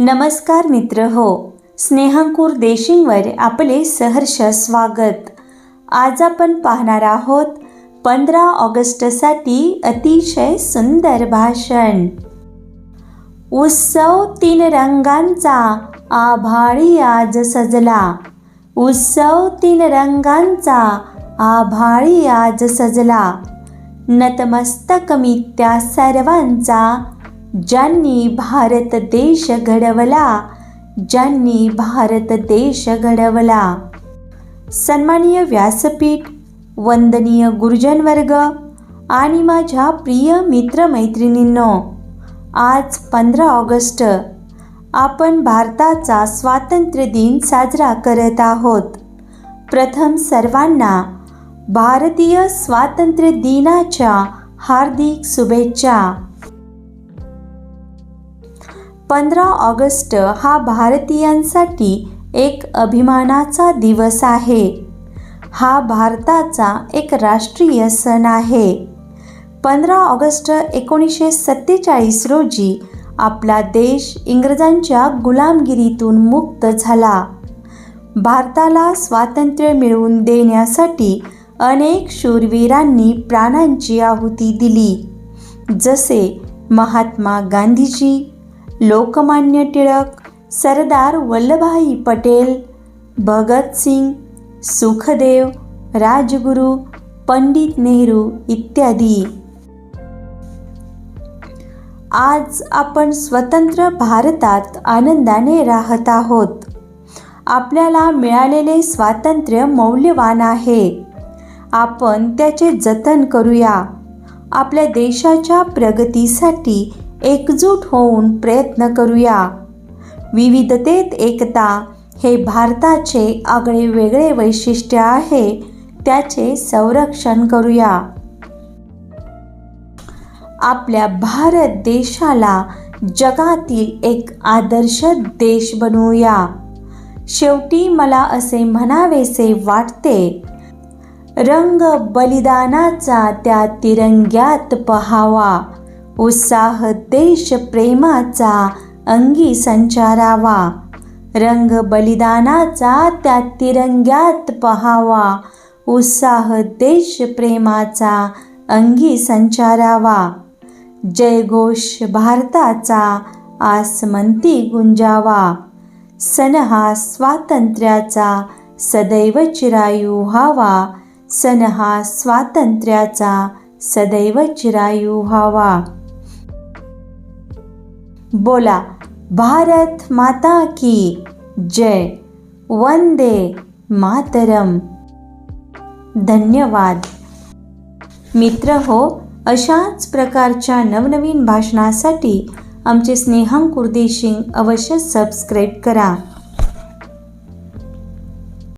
नमस्कार मित्र हो. स्नेहांकूर देशिंगवर आपले सहर्ष स्वागत. आज आपण पाहणार आहोत पंधरा ऑगस्टसाठी अतिशय सुंदर भाषण. उत्सव तीन रंगांचा आभाळी आज सजला. उत्सव तीन रंगांचा आभाळी आज सजला. नतमस्तक मी त्या सर्वांचा ज्यांनी भारत देश घडवला ज्यांनी भारत देश घडवला. सन्माननीय व्यासपीठ वंदनीय गुरुजनवर्ग आणि माझ्या प्रिय मित्रमैत्रिणींनो आज पंधरा ऑगस्ट आपण भारताचा स्वातंत्र्य दिन साजरा करत आहोत. प्रथम सर्वांना भारतीय स्वातंत्र्य दिनाच्या हार्दिक शुभेच्छा. पंधरा ऑगस्ट हा भारतीयांसाठी एक अभिमानाचा दिवस आहे. हा भारताचा एक राष्ट्रीय सण आहे. पंधरा ऑगस्ट एकोणीसशे सत्तेचाळीस रोजी आपला देश इंग्रजांच्या गुलामगिरीतून मुक्त झाला. भारताला स्वातंत्र्य मिळवून देण्यासाठी अनेक शूरवीरांनी प्राणांची आहुती दिली. जसे महात्मा गांधीजी लोकमान्य टिळक सरदार वल्लभभाई पटेल भगतसिंग सुखदेव राजगुरू पंडित नेहरू इत्यादी. आज आपण स्वतंत्र भारतात आनंदाने राहत आहोत. आपल्याला मिळालेले स्वातंत्र्य मौल्यवान आहे. आपण त्याचे जतन करूया. आपल्या देशाच्या प्रगतीसाठी एकजूट होऊन प्रयत्न करूया. विविधतेत एकता हे भारताचे आगळे वेगळे वैशिष्ट्य आहे त्याचे संरक्षण करूया. आपल्या भारत देशाला जगातील एक आदर्श देश बनवूया. शेवटी मला असे म्हणावेसे वाटते रंग बलिदानाचा त्या तिरंग्यात पहावा. उत्साह देश प्रेमाचा अंगी संचारावा. रंग बलिदानाचा त्या तिरंग्यात पहावा. उत्साह देश प्रेमाचा अंगी संचारावा. जयघोष भारताचा आसमंती गुंजावा. सन हा स्वातंत्र्याचा सदैव चिरायू व्हावा. सन हा स्वातंत्र्याचा सदैव चिरायू व्हावा. बोला भारत माता की जय. वंदे मातरम. धन्यवाद. मित्र हो अशाच प्रकारच्या नवनवीन भाषणासाठी आमचे स्नेहां कुर्दी शिंग अवश्य सबस्क्राईब करा.